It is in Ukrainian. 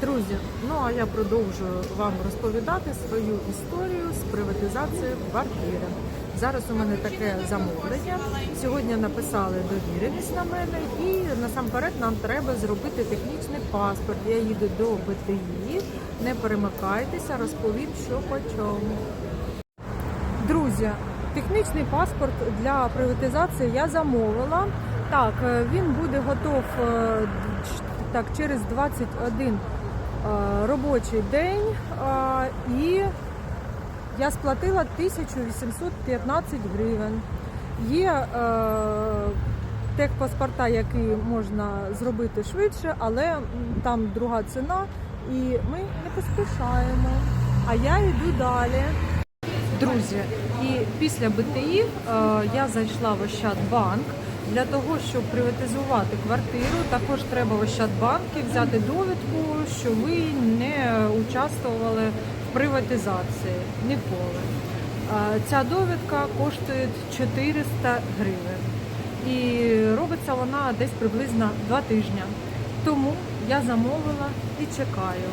Друзі, ну а я продовжую вам розповідати свою історію з приватизацією квартири. Зараз у мене таке замовлення. Сьогодні написали довіреність на мене, і насамперед нам треба зробити технічний паспорт. Я їду до БТІ. Не перемикайтеся, розповім, що по чому. Друзі, технічний паспорт для приватизації я замовила. Так, е, він буде готов е, так, через 21 е, робочий день. е, І я сплатила 1815 гривень. Є е, техпаспорта, які можна зробити швидше, але там друга ціна, і ми не поспішаємо. А я йду далі. Друзі, і після БТІ е, я зайшла в Ощадбанк. Для того, щоб приватизувати квартиру, також треба в Ощадбанки взяти довідку, що ви не участвували в приватизації ніколи. Ця довідка коштує 400 гривень. І робиться вона десь приблизно два тижні. Тому я замовила і чекаю.